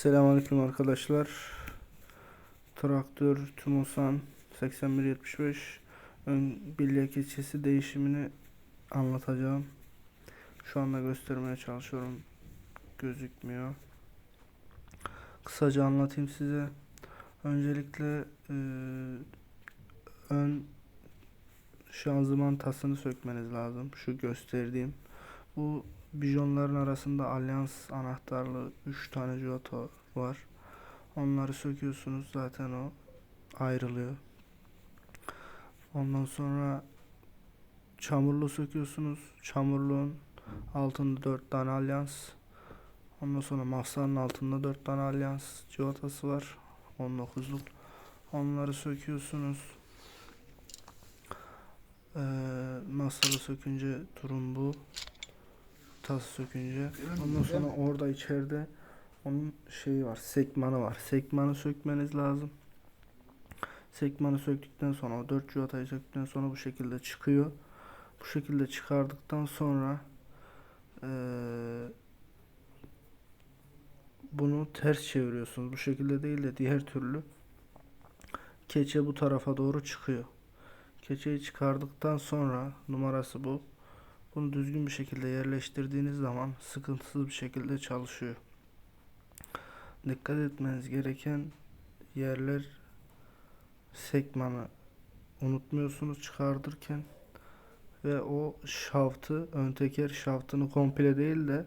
Selamünaleyküm arkadaşlar. Traktör Tumusan 8175 ön bilye keçesi değişimini anlatacağım. Şu anda göstermeye çalışıyorum. Gözükmüyor. Kısaca anlatayım size. Öncelikle eee, ön şanzıman tasını sökmeniz lazım. Şu gösterdiğim. Bu bijonların arasında alyans anahtarlı 3 tane jota var. Onları söküyorsunuz zaten o ayrılıyor. Ondan sonra çamurlu söküyorsunuz. Çamurluğun altında 4 tane alyans. Ondan sonra mafsanın altında 4 tane alyans civatası var. 19'luk. Onları söküyorsunuz. Ee, masalı sökünce durum bu. Tas sökünce. Ondan sonra orada içeride onun şeyi var. Sekmanı var. Sekmanı sökmeniz lazım. Sekmanı söktükten sonra o 4 civatayı söktükten sonra bu şekilde çıkıyor. Bu şekilde çıkardıktan sonra eee, bunu ters çeviriyorsunuz. Bu şekilde değil de diğer türlü keçe bu tarafa doğru çıkıyor. Keçeyi çıkardıktan sonra numarası bu. Bunu düzgün bir şekilde yerleştirdiğiniz zaman sıkıntısız bir şekilde çalışıyor. Dikkat etmeniz gereken yerler sekmanı unutmuyorsunuz çıkartırken ve o şaftı ön teker şaftını komple değil de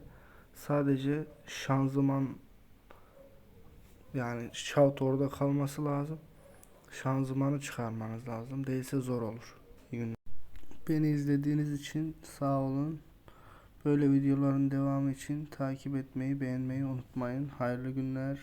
sadece şanzıman yani şaft orada kalması lazım. Şanzımanı çıkarmanız lazım. Değilse zor olur. Beni izlediğiniz için sağ olun. Böyle videoların devamı için takip etmeyi, beğenmeyi unutmayın. Hayırlı günler.